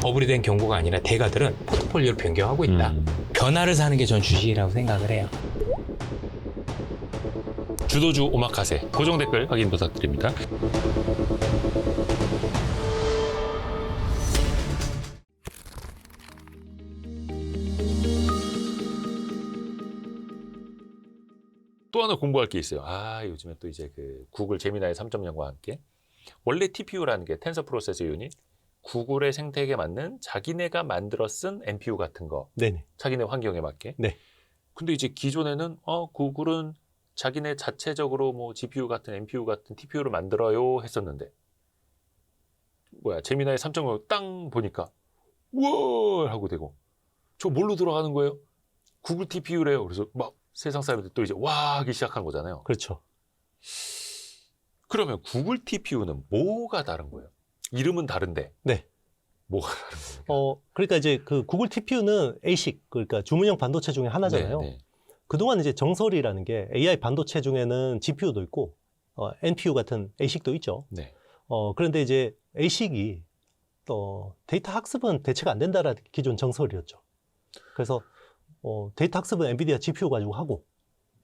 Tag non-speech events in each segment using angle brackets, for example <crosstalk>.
버블이 된 경고가 아니라 대가들은 포트폴리오를 변경하고 있다. 음. 변화를 사는 게 전 주식이라고 생각을 해요. 주도주 오마카세 고정 댓글 확인 부탁드립니다. 또 하나 공부할 게 있어요. 아 요즘에 또 이제 그 구글 제미나이 3.0과 함께 원래 TPU라는 게 텐서 프로세서 유닛 구글의 생태계에 맞는 자기네가 만들어 쓴 NPU 같은 거 네네. 자기네 환경에 맞게. 네. 근데 이제 기존에는 어 구글은 자기네 자체적으로 뭐 GPU 같은 NPU 같은 TPU를 만들어요 했었는데 뭐야 제미나이 3.0 땅 보니까 우와 하고 되고 저 뭘로 들어가는 거예요? 구글 TPU래요. 그래서 막 세상 사람들 또 이제 와 하기 시작한 거잖아요. 그렇죠. 그러면 구글 TPU는 뭐가 다른 거예요? 이름은 다른데 네. 뭐가 다른 거예요? 어, 그러니까 이제 그 구글 TPU는 ASIC, 그러니까 주문형 반도체 중에 하나잖아요. 네, 네. 그동안 이제 정설이라는 게 AI 반도체 중에는 GPU도 있고, 어, NPU 같은 ASIC도 있죠. 네. 어, 그런데 이제 ASIC이 또 데이터 학습은 대체가 안 된다라는 게 기존 정설이었죠. 그래서 어, 데이터 학습은 엔비디아 GPU 가지고 하고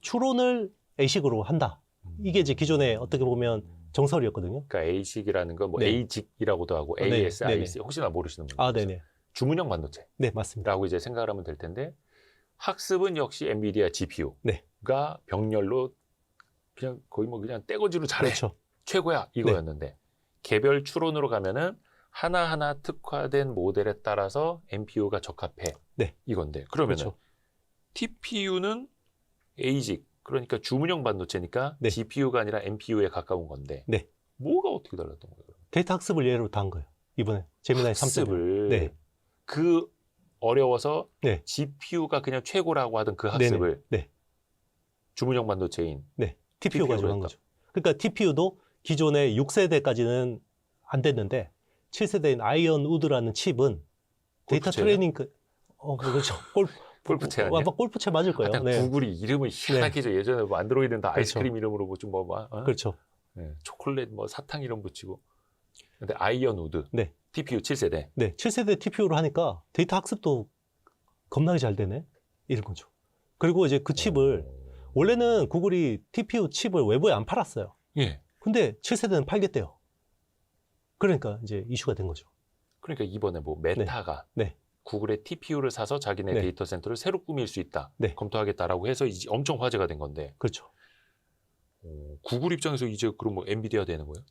추론을 ASIC으로 한다. 이게 이제 기존에 어떻게 보면 정설이었거든요. 그러니까 ASIC이라는 건뭐 네. ASIC이라고도 하고 네, AS, 네네. IC 혹시나 모르시는 분들 아. 네네. 주문형 반도체라고 네, 맞습니다. 이제 생각을 하면 될 텐데 학습은 역시 엔비디아 GPU가 네. 병렬로 그냥 거의 뭐 그냥 떼거지로 잘해 그렇죠. 최고야 이거였는데 개별 추론으로 가면은 하나하나 특화된 모델에 따라서 NPU가 적합해 네. 이건데 그러면은 그렇죠. TPU는 ASIC 그러니까 주문형 반도체니까 네. GPU가 아니라 NPU에 가까운 건데 네. 뭐가 어떻게 달랐던 거예요? 데이터 학습을 예로 단 거예요. 이번에 제미나이 3.0. 학습을 네. 그 어려워서 네. GPU가 그냥 최고라고 하던 그. 학습을 네. 주문형 반도체인 네. TPU TPU 가지고 한 였다. 거죠. 그러니까 TPU도 기존의 6세대까지는 안 됐는데 7세대인 아이언 우드라는 칩은 데이터? 트레이닝 그, 어, 그렇죠. <laughs> 골, 골프채 아니야? 아마 골프채 맞을 거예요. 하여튼 네. 구글이 이름을 희한하게 죠 예전에 뭐 안드로이드는 다 그렇죠. 아이스크림 이름으로 뭐좀 뭐, 뭐 어? 그렇죠. 네, 초콜릿 뭐 사탕 이름 붙이고 근데 아이언 우드 네. TPU 7세대 네. 7세대 TPU로 하니까 데이터 학습도 겁나게 잘 되네. 이런 거죠. 그리고 이제 그 칩을 원래는 구글이 TPU 칩을 외부에 안 팔았어요. 예. 근데 7세대는 팔겠대요. 그러니까 이제 이슈가 된 거죠. 그러니까 이번에 뭐 메타가 네. 구글의 TPU를 사서 자기네 네. 데이터 센터를 새로 꾸밀 수 있다 네. 검토하겠다라고 해서 이제 엄청 화제가 된 건데 그렇죠. 어, 구글 입장에서 이제 그럼 뭐 엔비디아 되는 거예요?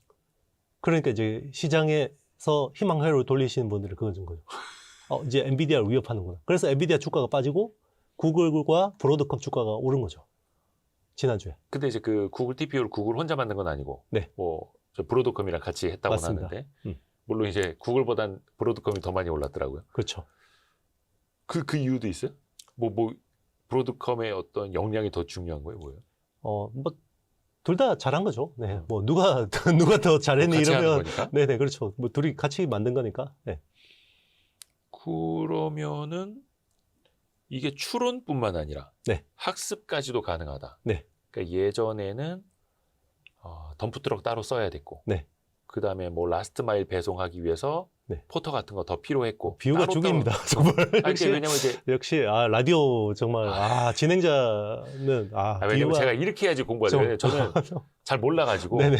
그러니까 이제 시장에서 희망회로를 돌리시는 분들은 그건 준 거죠. <laughs> 어, 이제 엔비디아를 위협하는구나. 그래서 엔비디아 주가가 빠지고 구글과 브로드컴 주가가 오른 거죠. 지난주에. 근데 이제 그 구글 TPU를 구글 혼자 만든 건 아니고 네. 뭐저 브로드컴이랑 같이 했다고 맞습니다. 하는데 음. 물론 이제 구글보단 브로드컴이 더 많이 올랐더라고요. 그렇죠. 그 그 이유도 있어요? 뭐 뭐 브로드컴의 어떤 역량이 더 중요한 거예요, 뭐예요? 어, 뭐, 둘 다 잘한 거죠. 네. 뭐, 누가, 누가 더 잘했니? 같이 하는 이러면. 거니까. 네네, 그렇죠. 뭐, 둘이 같이 만든 거니까. 네. 그러면은 이게 추론뿐만 아니라 네. 학습까지도 가능하다. 네. 그러니까 예전에는 어, 덤프트럭 따로 써야 됐고, 네. 그 다음에 뭐 라스트 마일 배송하기 위해서 네. 포터 같은 거 더 필요했고, 비유가 죽입니다. 정말. 아니, 역시, 왜냐면 이제 역시, 아, 라디오 정말, 아, 진행자는, 아, 아, 왜냐면 비유가- 제가 이렇게 해야지 공부하죠. 왜냐면 저는 <laughs> 잘 몰라가지고 네네.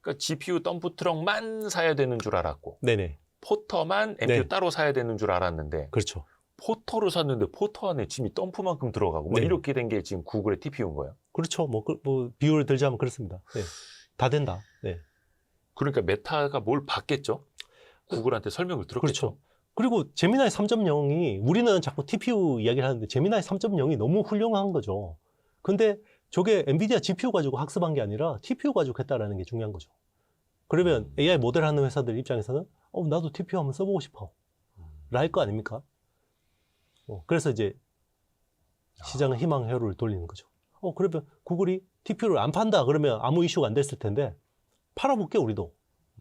그러니까 GPU 덤프 트럭만 사야 되는 줄 알았고 네네. 포터만 NPU 네. 따로 사야 되는 줄 알았는데 그렇죠. 포터를 샀는데 포터 안에 짐이 덤프만큼 들어가고 뭐 네. 이렇게 된 게 지금 구글의 TPU인 거예요. 그렇죠. 뭐, 그, 뭐, 비유를 들자면 그렇습니다. 네. 다 된다. 네. 그러니까 메타가 뭘 받겠죠? 구글한테 설명을 들었겠죠. 그렇죠. 그리고 제미나이 3.0이 우리는 자꾸 TPU 이야기를 하는데 제미나이 3.0이 너무 훌륭한 거죠. 근데 저게 엔비디아 GPU 가지고 학습한 게 아니라 TPU 가지고 했다라는 게 중요한 거죠. 그러면 음. AI 모델 하는 회사들 입장에서는 어, 나도 TPU 한번 써보고 싶어. 랄 거 아닙니까? 어, 그래서 이제 시장의 희망 회로를 돌리는 거죠. 어, 그러면 구글이 TPU를 안 판다 그러면 아무 이슈가 안 됐을 텐데 팔아볼게 우리도.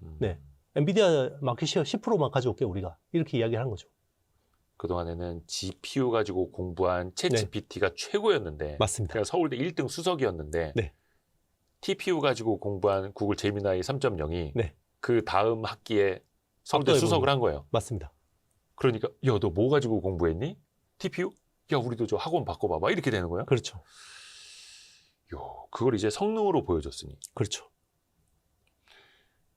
음. 네. 엔비디아 마켓시어 10%만 가져올게 우리가 이렇게 이야기를 한 거죠. 그동안에는 GPU 가지고 공부한 챗 GPT가 최고였는데 네. 맞습니다. 그냥 서울대 1등 수석이었는데 네. TPU 가지고 공부한 구글 제미나이 3.0이 네. 그 다음 학기에 서울대 수석을 한 거예요. 맞습니다. 그러니까 야 너 뭐 가지고 공부했니? TPU? 야 우리도 저 학원 바꿔봐. 막 이렇게 되는 거야? 그렇죠. 요 그걸 이제 성능으로 보여줬으니 그렇죠.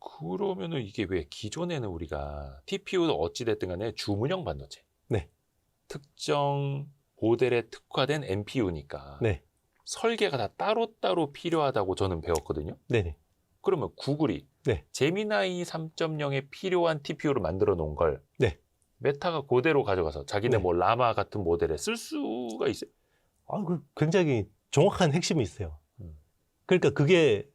그러면은 이게 왜 기존에는 우리가 TPU도 어찌됐든 간에 주문형 반도체. 네. 특정 모델에 특화된 NPU니까 네. 설계가 다 따로따로 필요하다고 저는 배웠거든요. 네네. 그러면 구글이 네. 제미나이 3.0에 필요한 TPU를 만들어 놓은 걸 네. 메타가 그대로 가져가서 자기네 네. 뭐 라마 같은 모델에 쓸 수가 있어요. 아, 그 굉장히 정확한 핵심이 있어요. 음. 그러니까 그게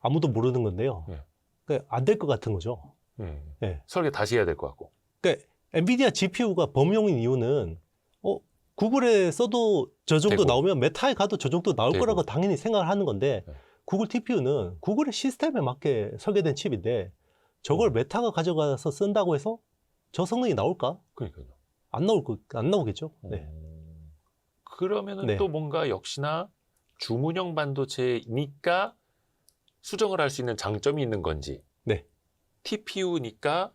아무도 모르는 건데요. 예. 그러니까 안될 것 같은 거죠. 예. 예. 설계 다시 해야 될 것 같고. 그러니까 엔비디아 GPU가 범용인 이유는 어, 구글에 써도 저 정도 되고. 나오면 메타에 가도 저 정도 나올 되고. 거라고 당연히 생각을 하는 건데 네. 구글 TPU는 구글의 시스템에 맞게 설계된 칩인데 저걸 음. 메타가 가져가서 쓴다고 해서 저 성능이 나올까? 그러니까요. 안 나올 거, 안 나오겠죠. 네. 음. 그러면은 네. 또 뭔가 역시나 주문형 반도체니까 수정을 할 수 있는 장점이 있는 건지. 네. TPU니까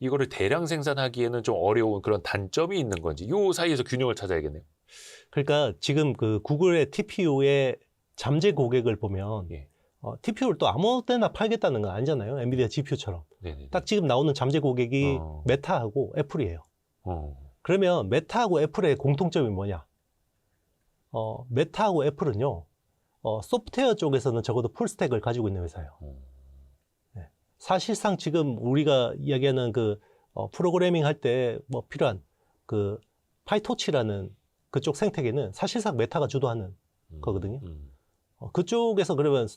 이거를 대량 생산하기에는 좀 어려운 그런 단점이 있는 건지. 요 사이에서 균형을 찾아야겠네요. 그러니까 지금 그 구글의 TPU의 잠재 고객을 보면 예. 어, TPU를 또 아무 때나 팔겠다는 건 아니잖아요. 엔비디아 GPU처럼. 네네. 딱 지금 나오는 잠재 고객이 어. 메타하고 애플이에요. 어. 그러면 메타하고 애플의 공통점이 뭐냐? 어, 메타하고 애플은요, 어, 소프트웨어 쪽에서는 적어도 풀스택을 가지고 있는 회사예요. 어. 사실상 지금 우리가 이야기하는 그 어, 프로그래밍 할 때 뭐 필요한 그 파이토치라는 그쪽 생태계는 사실상 메타가 주도하는 음. 거거든요. 음. 어, 그쪽에서 그러면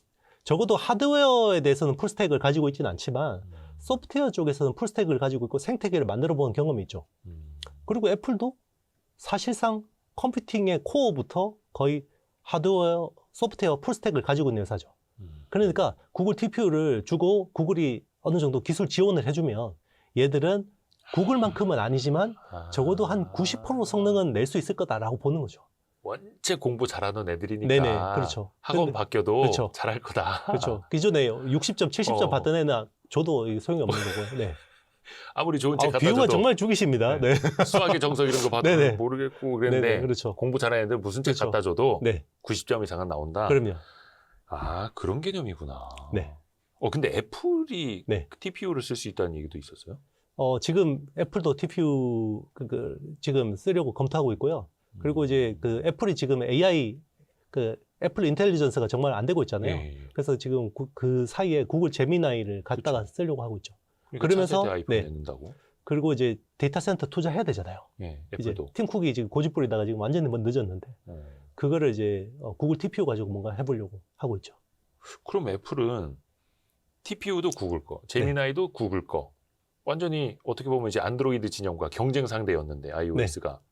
적어도 하드웨어에 대해서는 풀스택을 가지고 있지는 않지만 음. 소프트웨어 쪽에서는 풀스택을 가지고 있고 생태계를 만들어 본 경험이 있죠. 음. 그리고 애플도 사실상 컴퓨팅의 코어부터 거의 하드웨어, 소프트웨어 풀스택을 가지고 있는 회사죠. 음. 그러니까 구글 TPU를 주고 구글이 어느 정도 기술 지원을 해주면 얘들은 구글만큼은 아니지만 아. 적어도 한 90% 성능은 낼 수 있을 거다라고 보는 거죠. 원체 공부 잘하는 애들이니까 네네, 그렇죠. 학원 근데- 바뀌어도 그렇죠. 잘할 거다. 그렇죠. 기존에 <laughs> 60점, 70점 어. 받던 줘도 이게 소용이 없는 거고. 네. <laughs> 아무리 좋은 책 아, 갖다 비유가 줘도 정말 죽이십니다. 네. 수학의 정석 이런 거 봐도 네네. 모르겠고 그랬는데 네네, 그렇죠. 공부 잘하는 애들 무슨 책 그렇죠. 갖다 줘도 네. 90점 이상은 나온다. 그럼요. 아 그런 개념이구나. 네. 어 근데 애플이 네. TPU를 쓸 수 있다는 얘기도 있었어요. 어, 지금 애플도 TPU 그, 그, 지금 쓰려고 검토하고 있고요. 그리고 음. 이제 그 애플이 지금 AI 그 애플 인텔리전스가 정말 안 되고 있잖아요. 예, 예. 그래서 지금 구- 그 사이에 구글 제미나이를 갖다가 쓰려고 하고 있죠. 그러니까 그러면서- 네. 내는다고. 그리고 이제 데이터 센터 투자해야 되잖아요. 예, 이제 애플도. 팀 쿡이 지금 고집 부리다가 지금 완전히 뭐 늦었는데 어. 그거를 이제 어, 구글 TPU 가지고 뭔가 해보려고 하고 있죠. 그럼 애플은 TPU도 구글 네. 거, 제미나이도 구글 거. 완전히 어떻게 보면 이제 안드로이드 진영과 경쟁 상대였는데 iOS가. 네.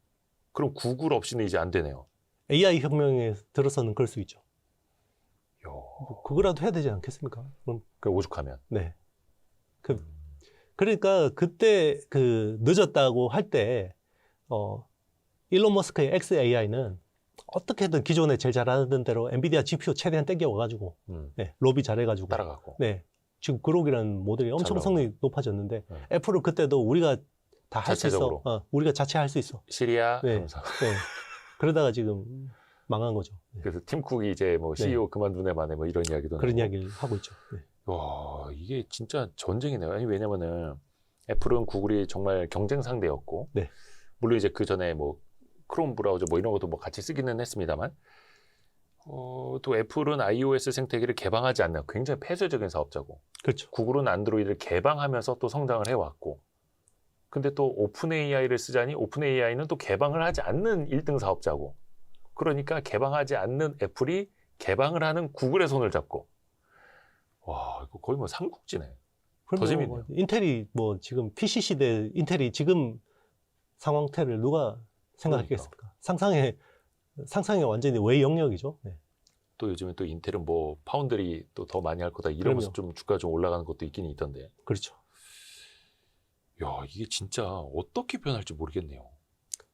그럼 구글 없이는 이제 안 되네요. AI 혁명에 들어서는 그럴 수 있죠. 야, 뭐 그거라도 해야 되지 않겠습니까? 그럼 그 오죽하면. 네. 그 그러니까 그때 그 늦었다고 할 때 어, 일론 머스크의 XAI는 어떻게든 기존에 제일 잘하던 대로 엔비디아 GPU 최대한 땡겨와가지고 음, 네, 로비 잘해가지고 따라가고. 네 지금 그록이라는 모델이 엄청. 성능이 높아졌는데 네. 애플은 그때도 우리가 다 할 수 있어. 어, 우리가 자체 할 수 있어. 시리아 네. 네. 그러다가 지금 망한 거죠. 네. 그래서 팀 쿡이 이제 뭐 네. CEO 그만두네 만에 뭐 이런 이야기도 그런 나오고. 이야기를 하고 있죠. 네. 와 이게 진짜 전쟁이네요. 아니 왜냐면은 애플은 구글이 정말 경쟁 상대였고, 네. 물론 이제 그 전에 뭐 크롬 브라우저 뭐 이런 것도 뭐 같이 쓰기는 했습니다만, 어, 또 애플은 iOS 생태계를 개방하지 않는 굉장히 폐쇄적인 사업자고, 그렇죠. 구글은 안드로이드를 개방하면서 또 성장을 해왔고, 근데 또 오픈 AI를 쓰자니 오픈 AI는 또 개방을 하지 않는 1등 사업자고, 그러니까 개방하지 않는 애플이 개방을 하는 구글의 손을 잡고, 와 이거 거의 뭐 삼국지네. 그럼요. 재밌네요. 뭐 인텔이 뭐 지금 PC 시대 인텔이 지금 상황태를 누가 생각했겠습니까? 상상의 상상의 완전히 외 영역이죠. 네. 또 요즘에 또 인텔은 뭐 파운드리 또 더 많이 할 거다 그럼요. 이러면서 좀 주가 좀 올라가는 것도 있긴 있던데. 그렇죠. 야 이게 진짜 어떻게 변할지 모르겠네요.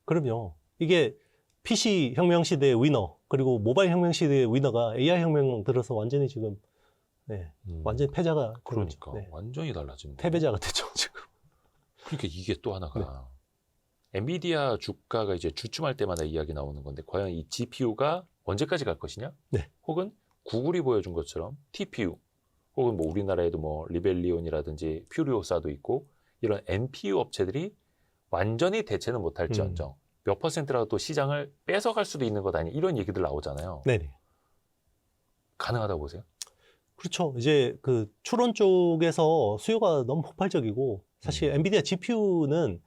그럼요. 이게 PC 혁명 시대의 위너 그리고 모바일 혁명 시대의 위너가 AI 혁명 들어서 완전히 지금 네, 음, 완전히 패자가 그러니까 네, 완전히. 거예요. 패배자가 됐죠 지금. 그러니까 이게 또 하나가 엔비디아 주가가 이제 주춤할 때마다 이야기 나오는 건데 과연 이 GPU가 언제까지 갈 것이냐? 네. 혹은 구글이 보여준 것처럼 TPU 혹은 뭐 우리나라에도 뭐 리벨리온이라든지 퓨리오사도 있고 이런 NPU 업체들이 완전히 대체는 못할지언정 음. 몇 퍼센트라도 또 시장을 뺏어갈 수도 있는 것 아니냐 이런 얘기들 나오잖아요. 네네. 가능하다고 보세요? 그렇죠. 이제 그 추론 쪽에서 수요가 너무 폭발적이고 사실 음. 엔비디아 GPU는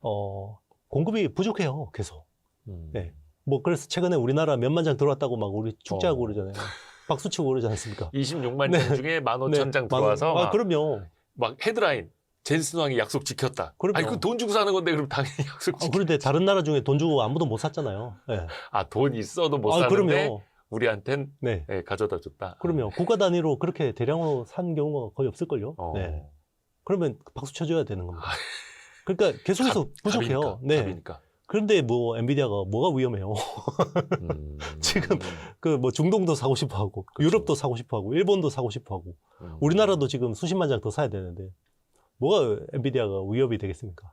어 공급이 부족해요. 계속. 음. 네. 뭐 그래서 최근에 우리나라 몇만 장 들어왔다고 막 우리 축제하고 어. 그러잖아요. 박수 치고 그러지 않습니까? <laughs> 26만 네. 장 중에 15,000장 네, 들어와서 만- 아, 막, 그럼요. 막 헤드라인 젠슨 왕이 약속 지켰다. 그럼요. 아니 그 돈 주고 사는 건데 그럼 당연히 <laughs> 약속 아, 지켰. 그런데 다른 나라 중에 돈 주고 아무도 못 샀잖아요. 네. 아돈 있어도 못 아, 사는데 그럼요. 우리한텐 네. 예, 가져다 줬다. 그러면 국가 단위로 그렇게 대량으로 산 경우가 거의 없을걸요. 어. 네. 그러면 박수 쳐줘야 되는 겁니다. 그러니까 계속해서 답- 부족해요. 답이니까, 네. 답이니까. 그런데 뭐 엔비디아가 뭐가 위험해요? 음. <laughs> 지금 그 뭐 중동도 사고 싶어 하고 그쵸. 유럽도 사고 싶어 하고 일본도 사고 싶어 하고 음. 우리나라도 지금 수십만 장 더 사야 되는데 뭐가 엔비디아가 위협이 되겠습니까?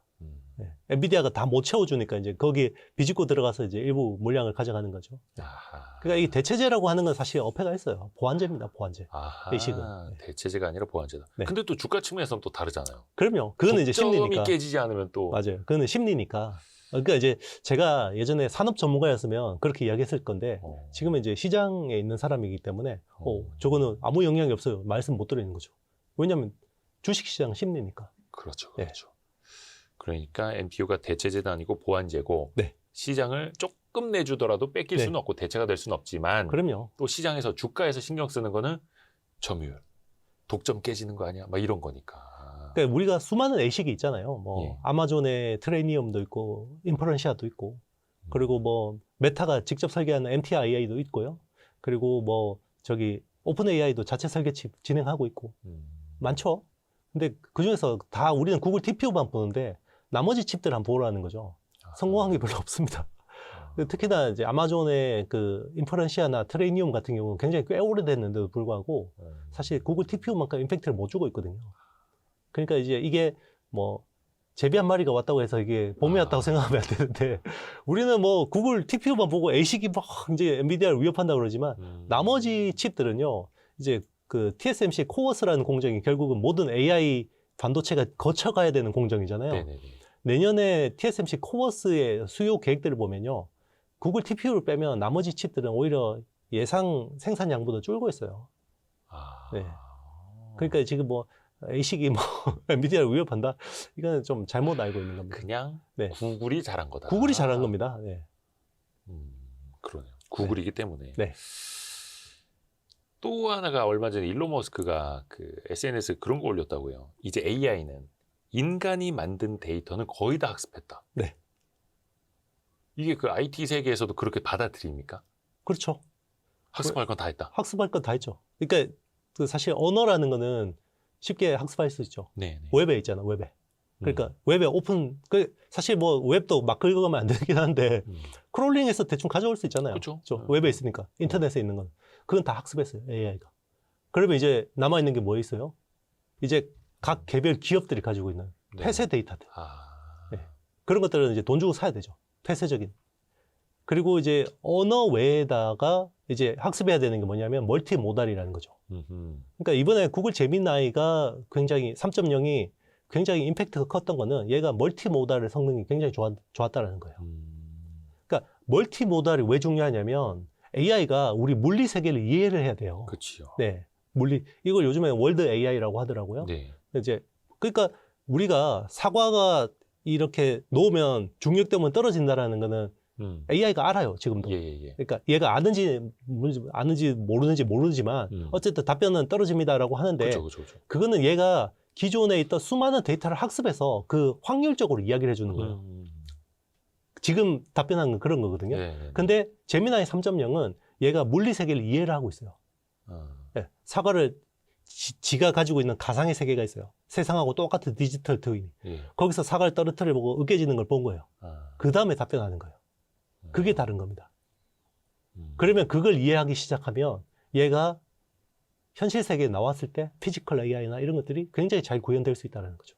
엔비디아가 다 못 채워주니까 이제 거기에 비집고 들어가서 이제 일부 물량을 가져가는 거죠. 아하. 그러니까 이 대체제라고 하는 건 사실 어폐가 있어요. 보완제입니다. 보완제. 아하. 베이식은. 네. 대체제가 아니라 보완제다. 네. 근데 또 주가 측면에서는 또 다르잖아요. 그럼요. 그거는 이제 심리니까. 깨지지 않으면 또 맞아요. 그거는 심리니까. 그러니까 이제 제가 예전에 산업 전문가였으면 그렇게 이야기했을 건데 어. 지금은 이제 시장에 있는 사람이기 때문에 어, 어. 저거는 아무 영향이 없어요. 말씀 못 드리는 거죠. 왜냐하면 주식시장 심리니까. 그렇죠, 네. 그렇죠. 그러니까 NPU가 대체제도 아니고 보완제고 네. 시장을 조금 내주더라도 뺏길 네. 수는 없고 대체가 될 수는 없지만 그럼요. 또 시장에서 주가에서 신경 쓰는 거는 점유율, 독점 깨지는 거 아니야? 막 이런 거니까. 그러니까 우리가 수많은 A식이 있잖아요. 뭐 예. 아마존에 트레이니엄도 있고 인퍼런시아도 있고 그리고 뭐 메타가 직접 설계하는 MTIA도 있고요. 그리고 뭐 저기 오픈 AI도 자체 설계 칩 진행하고 있고 음. 많죠. 근데 그 중에서 다 우리는 구글 TPU만 보는데 나머지 칩들 한번 보라는 거죠. 성공한 게 별로 없습니다. 아. 특히나 이제 아마존의 그 인퍼런시아나 트레이니움 같은 경우는 굉장히 꽤 오래됐는데도 불구하고 음. 사실 구글 TPU만큼 임팩트를 못 주고 있거든요. 그러니까 이제 이게 뭐 제비 한 마리가 왔다고 해서 이게 봄이 아. 왔다고 생각하면 안 되는데 <laughs> 우리는 뭐 구글 TPU만 보고 A식이 막 이제 엔비디아를 위협한다 그러지만 음. 나머지 칩들은요 이제 그 TSMC 코어스라는 공정이 결국은 모든 AI 반도체가 거쳐가야 되는 공정이잖아요. 네네네. 내년에 TSMC 코어스의 수요 계획들을 보면요. 구글 TPU를 빼면 나머지 칩들은 오히려 예상 생산량보다 줄고 있어요. 아. 네. 그러니까 지금 뭐 A식이 뭐 <laughs> 엔비디아를 위협한다? 이거는 좀 잘못 알고 있는 겁니다. 그냥 네. 구글이 잘한 거다. 구글이 잘한 겁니다. 네. 음, 그러네요. 구글이기 때문에. 네. 또 하나가 얼마 전에 일론 머스크가 그 SNS에 그런 거 올렸다고요. 이제 AI는 인간이 만든 데이터는 거의 다 학습했다. 네. 이게 그 IT 세계에서도 그렇게 받아들입니까? 그렇죠. 학습할 건 다 했다. 학습할 건 다 했죠. 그러니까 그 사실 언어라는 거는 쉽게 학습할 수 있죠. 네. 네. 웹에 있잖아, 웹에. 그러니까 음. 웹에 오픈, 그 사실 뭐 웹도 막 긁어가면 안 되긴 한데 음. 크롤링해서 대충 가져올 수 있잖아요. 저 음. 웹에 있으니까 인터넷에 있는 건 그건 다 학습했어요 AI가. 그러면 이제 남아 있는 게 뭐 있어요? 이제 각 개별 기업들이 가지고 있는 네. 폐쇄 데이터들 아. 네. 그런 것들은 이제 돈 주고 사야 되죠. 폐쇄적인. 그리고 이제 언어 외에다가 이제 학습해야 되는 게 뭐냐면 멀티 모달이라는 거죠. 음흠. 그러니까 이번에 구글 제미나이가 굉장히 3.0이 굉장히 임팩트가 컸던 거는 얘가 멀티 모달의 성능이 굉장히 좋았, 좋았다라는 거예요. 음. 그러니까 멀티 모달이 왜 중요하냐면 AI가 우리 물리 세계를 이해를 해야 돼요. 그치요. 네. 물리 이걸 요즘에 월드 AI라고 하더라고요. 네. 이제 그러니까 우리가 사과가 이렇게 놓으면 중력 때문에 떨어진다라는 거는 음. AI가 알아요, 지금도. 예, 예, 예. 그러니까 얘가 아는지 아는지 모르는지 모르지만 음. 어쨌든 답변은 떨어집니다라고 하는데 그렇죠, 그렇죠, 그렇죠. 그거는 얘가 기존에 있던 수많은 데이터를 학습해서 그 확률적으로 이야기를 해주는 거예요. 음. 지금 답변한 건 그런 거거든요. 네, 네. 근데 제미나이 3.0은 얘가 물리 세계를 이해를 하고 있어요. 어. 예, 사과를 지, 가 가지고 있는 가상의 세계가 있어요. 세상하고 똑같은 디지털 트윈이. 예. 거기서 사과를 떨어뜨려 보고 으깨지는 걸 본 거예요. 아. 그 다음에 답변하는 거예요. 그게 다른 겁니다. 음. 그러면 그걸 이해하기 시작하면 얘가 현실 세계에 나왔을 때 피지컬 AI나 이런 것들이 굉장히 잘 구현될 수 있다는 거죠.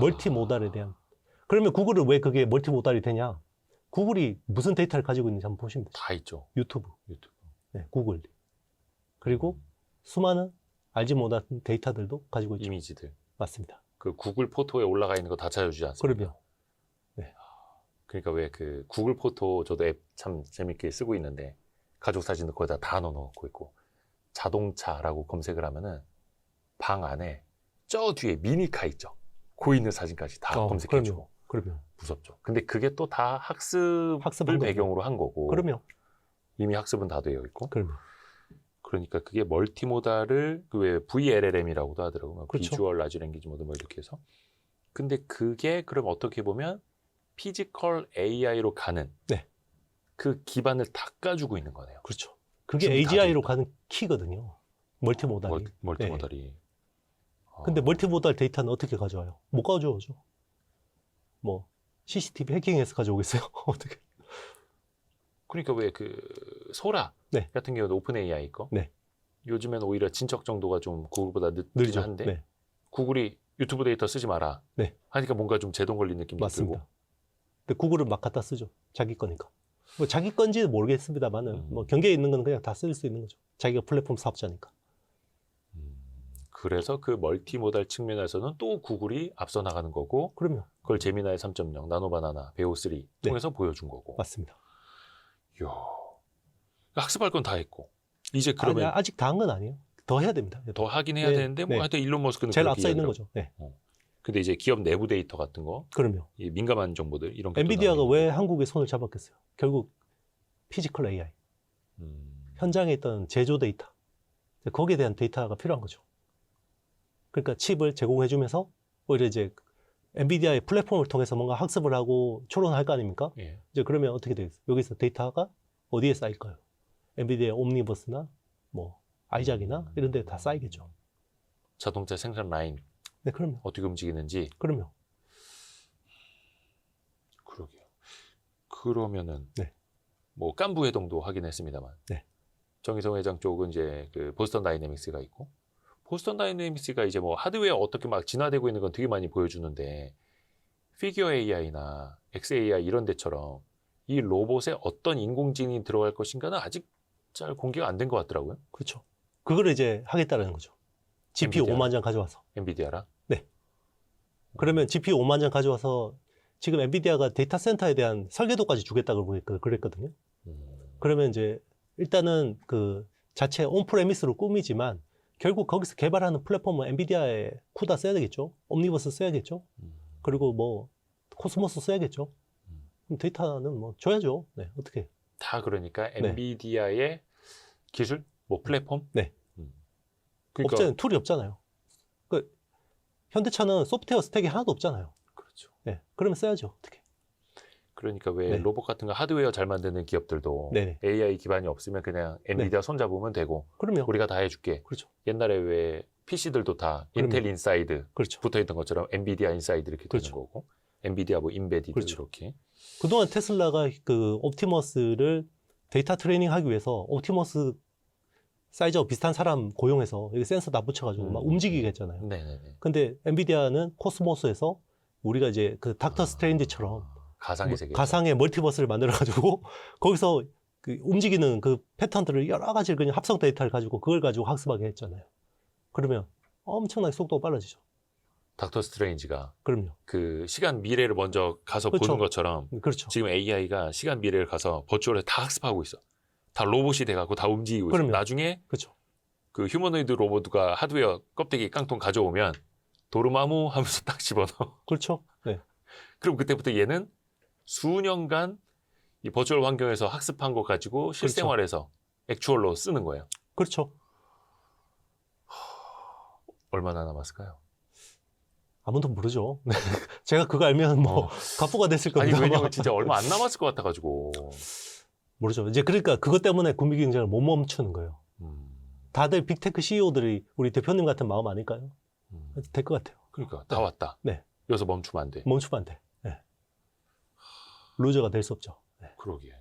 멀티 모달에 대한. 그러면 구글은 왜 그게 멀티 모달이 되냐? 구글이 무슨 데이터를 가지고 있는지 한번 보시면 돼요. 다 있죠. 유튜브, 유튜브. 네, 구글. 그리고 수많은 알지 못한 데이터들도 가지고 있죠. 이미지들. 맞습니다. 그 구글 포토에 올라가 있는 거 다 찾아주지 않습니까? 그러면 그러니까 왜 그 구글 포토 저도 앱 참 재밌게 쓰고 있는데 가족 사진도 거기다 다 넣어놓고 있고 자동차라고 검색을 하면은 방 안에 저 뒤에 미니카 있죠. 고 있는 사진까지 다 어, 검색해주고 그러면 무섭죠. 근데 그게 또 다 학습을. 배경으로 한 거고 그러면 이미 학습은 다 되어 있고 그러면 그러니까 그게 멀티모달을 그왜 VLLM이라고도 하더라고요. 그렇죠. 비주얼 라지 랭귀지 모드 뭐 이렇게 해서. 근데 그게 그럼 어떻게 보면 피지컬 AI로 가는 네. 그 기반을 닦아주고 있는 거네요. 그렇죠. 그게 AGI로 돼 가는 키거든요. 멀티모달이. 멀- 멀티모달이. 어, 근데 멀티모달 데이터는 어떻게 가져와요? 못 가져오죠. 뭐 CCTV 해킹해서 가져오겠어요? <laughs> 어떻게? 그러니까 왜 그 소라 네. 같은 경우도 오픈 AI 거. 네. 요즘에는 오히려 진척 정도가 좀 구글보다 늦긴 느리죠. 한데 네, 구글이 유튜브 데이터 쓰지 마라. 네. 하니까 뭔가 좀 제동 걸린 느낌이 맞습니다. 들고. 근데 구글은 막 갖다 쓰죠. 자기 거니까. 뭐 자기 건지는 모르겠습니다만은 음. 뭐 경계에 있는 건 그냥 다 쓸 수 있는 거죠. 자기가 플랫폼 사업자니까. 음, 그래서 그 멀티모달 측면에서는 또 구글이 앞서 나가는 거고 그러면 그걸 제미나이 3.0, 나노바나나, 베오3 네. 통해서 보여준 거고. 맞습니다. 이야, 학습할 건 다 했고 이제 그러면 그러면 아직 다한 건 아니에요. 더 해야 됩니다. 더 하긴 해야 네, 되는데 뭐 네. 하여튼 일론 머스크는 제일 앞서 있는 거죠. 네. 하고. 근데 이제 기업 내부 데이터 같은 거, 그러면 이 민감한 정보들 이런 게또 엔비디아가 왜 한국에 손을 잡았겠어요? 결국 피지컬 AI. 음, 현장에 있던 제조 데이터, 거기에 대한 데이터가 필요한 거죠. 그러니까 칩을 제공해주면서 오히려 이제 엔비디아의 플랫폼을 통해서 뭔가 학습을 하고 추론할 거 아닙니까? 예. 이제 그러면 어떻게 되겠어요? 여기서 데이터가 어디에 쌓일까요? 엔비디아 옴니버스나 뭐 아이작이나 이런 데 다 쌓이겠죠. 자동차 생산 라인 네, 그러면 어떻게 움직이는지 그러면 그러게요. 그러면은 네. 뭐 깐부 회동도 확인했습니다만 네. 정의성 회장 쪽은 이제 그 보스턴 다이내믹스가 있고 보스턴 다이내믹스가 이제 뭐 하드웨어 어떻게 막 진화되고 있는 건 되게 많이 보여주는데 피규어 AI나 XAI 이런 데처럼 이 로봇에 어떤 인공지능이 들어갈 것인가는 아직 잘 공개가 안 된 것 같더라고요. 그렇죠. 그거를 이제 하겠다는 거죠. GPU 엔비디아. 5만 장 가져와서. 엔비디아랑. 그러면 GPU 5만 장 가져와서 지금 엔비디아가 데이터 센터에 대한 설계도까지 주겠다고 그랬- 그랬거든요. 음, 그러면 이제 일단은 그 자체 온프레미스로 꾸미지만 결국 거기서 개발하는 플랫폼은 엔비디아의 쿠다 써야 되겠죠. 옴니버스 써야겠죠. 음. 그리고 뭐 코스모스 써야겠죠. 음. 데이터는 뭐 줘야죠. 네, 어떻게? 다 그러니까 네. 엔비디아의 기술, 뭐 플랫폼. 네. 음. 그러니까 없잖아요. 툴이 없잖아요. 그 현대차는 소프트웨어 스택이 하나도 없잖아요. 그렇죠. 네, 그러면 써야죠. 어떻게? 그러니까 왜 네. 로봇 같은 거 하드웨어 잘 만드는 기업들도 네네. AI 기반이 없으면 그냥 엔비디아 손 잡으면 되고 그러면 우리가 다 해줄게. 그렇죠. 옛날에 왜 PC들도 다 그럼요. 인텔 인사이드 그렇죠. 붙어 있던 것처럼 엔비디아 인사이드 이렇게 그렇죠. 되는 거고 엔비디아 뭐 인베디드 그렇죠. 이렇게. 그동안 테슬라가 그 옵티머스를 데이터 트레이닝 하기 위해서 옵티머스 사이즈하고 비슷한 사람 고용해서 여기 센서 다 붙여가지고 막 음. 움직이게 했잖아요. 네네네. 근데 엔비디아는 코스모스에서 우리가 이제 그 닥터 스트레인지처럼 아, 가상의 뭐 세계. 가상의 멀티버스를 만들어가지고 <laughs> 거기서 그 움직이는 그 패턴들을 여러 가지 그냥 합성 데이터를 가지고 그걸 가지고 학습하게 했잖아요. 그러면 엄청나게 속도가 빨라지죠. 닥터 스트레인지가 그럼요. 그 시간 미래를 먼저 가서 그렇죠. 보는 것처럼 그렇죠. 지금 AI가 시간 미래를 가서 버추얼에 다 학습하고 있어. 다 로봇이 돼갖고 다 움직이고 있어. 그럼요. 나중에 그렇죠. 그 휴머노이드 로봇가 하드웨어 껍데기 깡통 가져오면 도르마무 하면서 <laughs> 딱 집어넣어. 그렇죠. 네. 그럼 그때부터 얘는 수년간 이 버추얼 환경에서 학습한 거 가지고 실생활에서 액추얼로 쓰는 거예요. 그렇죠. 얼마나 남았을까요? 아무도 모르죠. <laughs> 제가 그거 알면 뭐 어. 갑부가 됐을 아니 겁니다. 왜냐면 진짜 얼마 안 <laughs> 남았을 것 같아가지고. 모르죠. 이제 그러니까 그것 때문에 군비 경쟁을 못 멈추는 거예요. 음, 다들 빅테크 CEO들이 우리 대표님 같은 마음 아닐까요? 음. 될 것 같아요. 그러니까 다 네. 왔다. 네. 여기서 멈추면 안 돼. 멈추면 안 돼. 네. 루저가 될 수 없죠. 네. 그러게.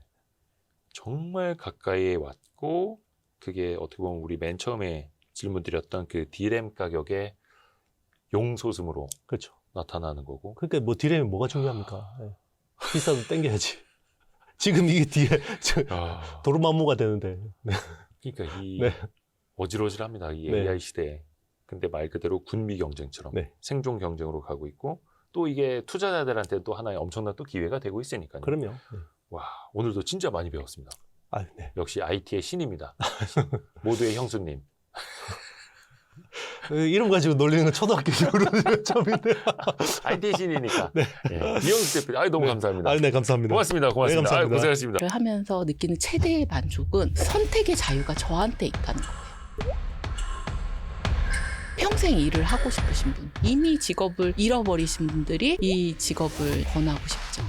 정말 가까이에 왔고 그게 어떻게 보면 우리 맨 처음에 질문 드렸던 그 디램 가격의 용솟음으로 그렇죠. 나타나는 거고. 그러니까 뭐 디램이 뭐가 중요합니까? 예. 비싸도 땡겨야지. <laughs> 지금 이게 뒤에 저 아, 도루마무가 되는데. 그러니까 이 <laughs> 네. 어지러지랍니다. 이 네. AI 시대에. 근데 말 그대로 군비 경쟁처럼 네. 생존 경쟁으로 가고 있고 또 이게 투자자들한테 또 하나의 엄청난 또 기회가 되고 있으니까요. 그럼요. 네. 와 오늘도 진짜 많이 배웠습니다. 아, 네. 역시 IT의 신입니다. <laughs> 모두의 형수님. 그 이름 가지고 놀리는 건 초등학교 이후로 처음인데. IT의 신이니까. 네. 예. 이영수 대표, 아유 너무 네. 감사합니다. 아, 네, 감사합니다. 고맙습니다. 고맙습니다. 네, 감사합니다. 아유, 고생하셨습니다. 를 하면서 느끼는 최대의 만족은 선택의 자유가 저한테 있다는 거예요. 평생 일을 하고 싶으신 분, 이미 직업을 잃어버리신 분들이 이 직업을 권하고 싶죠.